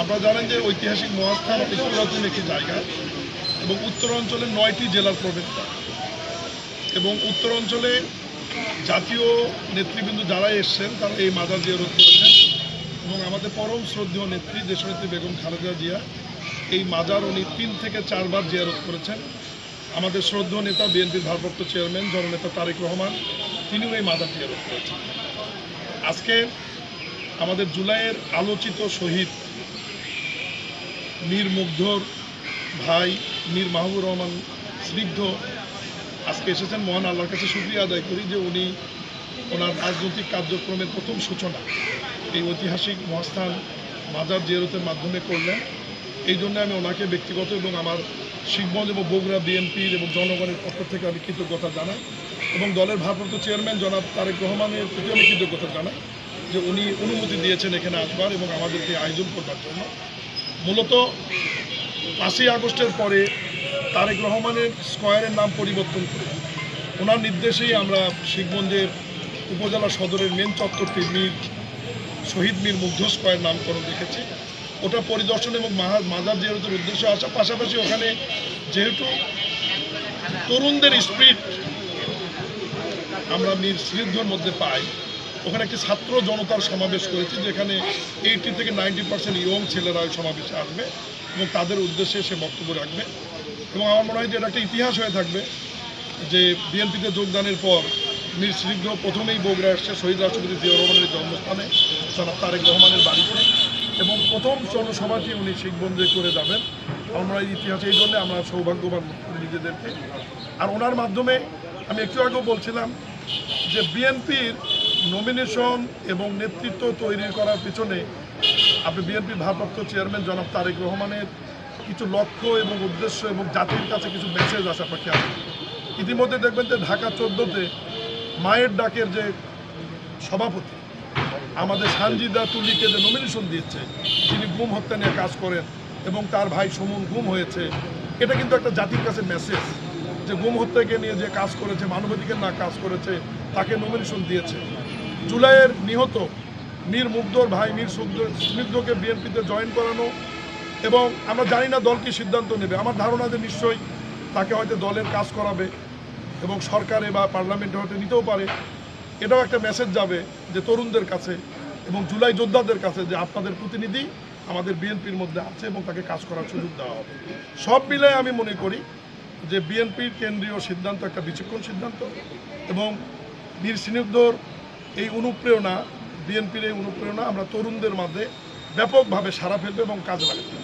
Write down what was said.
আপনারা জানেন যে ঐতিহাসিক মহাস্থান অতি একটি জায়গা এবং উত্তরাঞ্চলে নয়টি জেলার প্রবেশদ্বার। এবং উত্তর অঞ্চলে জাতীয় নেতৃবৃন্দ যারা এসছেন, তারা এই মাজার জিয়ারত করেছেন। এবং আমাদের পরম শ্রদ্ধেয় নেত্রী দেশনেত্রী বেগম খালেদা জিয়া এই মাজার উনি তিন থেকে চারবার জিয়ারত করেছেন। আমাদের শ্রদ্ধেয় নেতা বিএনপির ভারপ্রাপ্ত চেয়ারম্যান, জননেতা তারেক রহমান, তিনিও এই মাজার জিয়ারত করেছেন। আজকে আমাদের জুলাইয়ের আলোচিত শহীদ মীর মুগ্ধর ভাই মীর মাহবুর রহমান স্নিগ্ধ আজকে এসেছেন। মহান আল্লাহর কাছে শুক্রিয়া আদায় করি যে উনি ওনার রাজনৈতিক কার্যক্রমের প্রথম সূচনা এই ঐতিহাসিক মহাস্থান মাজার জিয়ারতের মাধ্যমে করলেন। এই জন্য আমি ওনাকে ব্যক্তিগত এবং আমার শিবগঞ্জ এবং বগুড়া বিএনপির এবং জনগণের পক্ষ থেকে আমি কৃতজ্ঞতা জানাই এবং দলের ভারপ্রাপ্ত চেয়ারম্যান জনাব তারেক রহমানের প্রতি আমি কৃতজ্ঞতা জানাই যে উনি অনুমতি দিয়েছেন এখানে আসবার এবং আমাদেরকে আয়োজন করবার জন্য। মূলত পাঁচই আগস্টের পরে তারেক রহমানের স্কয়ারের নাম পরিবর্তন করে ওনার নির্দেশেই আমরা শিবগঞ্জের উপজেলা সদরের মেন চত্বরটি মীর, শহীদ মীর মুগ্ধ স্কয়ার নামকরণ রেখেছি ওটা পরিদর্শন এবং মাজার জিয়ারতের উদ্দেশ্যে আসা। পাশাপাশি ওখানে যেহেতু তরুণদের স্পিরিট আমরা মীর স্নিগ্ধর মধ্যে পাই ওখানে একটি ছাত্র জনতার সমাবেশ করেছি, যেখানে এইটি থেকে নাইনটি পার্সেন্ট ইয়ং ছেলেরা ওই সমাবেশে আসবে এবং তাদের উদ্দেশ্যে সে বক্তব্য রাখবে। এবং আমার মনে হয় যে এটা একটা ইতিহাস হয়ে থাকবে যে বিএনপিতে যোগদানের পর মীর স্নিগ্ধ প্রথমেই বগুড়া আসছে শহীদ রাষ্ট্রপতি জিয়া রহমানের জন্মস্থানে, জনাব তারেক রহমানের বাড়িতে। এবং প্রথম জনসভাটি উনি শিখবন্দে করে যাবেন। আমরা ইতিহাসে, এই জন্য আমরা সৌভাগ্যবান নিজেদেরকে। আর ওনার মাধ্যমে আমি একটু আগেও বলছিলাম যে বিএনপির নমিনেশন এবং নেতৃত্ব তৈরি করার পিছনে আপনি বিএনপির ভারপ্রাপ্ত চেয়ারম্যান জনাব তারেক রহমানের কিছু লক্ষ্য এবং উদ্দেশ্য এবং জাতির কাছে কিছু মেসেজ আপনাকে আছে। ইতিমধ্যে দেখবেন যে ঢাকা চোদ্দোতে মায়ের ডাকের যে সভাপতি, আমাদের সানজিদা তুলিকে যে নমিনেশন দিয়েছে, যিনি গুম হত্যা নিয়ে কাজ করেন এবং তার ভাই সুমন গুম হয়েছে, এটা কিন্তু একটা জাতির কাছে মেসেজ যে গুম হত্যাকে নিয়ে যে কাজ করেছে, মানবাধিকার না কাজ করেছে, তাকে নমিনেশন দিয়েছে। জুলাইয়ের নিহত মীর মুগ্ধর ভাই, মীর স্নিগ্ধকে বিএনপিতে জয়েন করানো এবং আমরা জানি না দল কি সিদ্ধান্ত নেবে। আমার ধারণা যে নিশ্চয়ই তাকে হয়তো দলের কাজ করাবে এবং সরকারে বা পার্লামেন্টে হয়তো নিতেও পারে। এটাও একটা মেসেজ যাবে যে তরুণদের কাছে এবং জুলাই যোদ্ধাদের কাছে যে আপনাদের প্রতিনিধি আমাদের বিএনপির মধ্যে আছে এবং তাকে কাজ করার সুযোগ দেওয়া হবে। সব মিলে আমি মনে করি যে বিএনপির কেন্দ্রীয় সিদ্ধান্ত একটা বিচক্ষণ সিদ্ধান্ত এবং বীর স্নিগ্ধর এই অনুপ্রেরণা বিএনপির এই অনুপ্রেরণা আমরা তরুণদের মাঝে ব্যাপকভাবে সারা ফেলবে এবং কাজে লাগাতে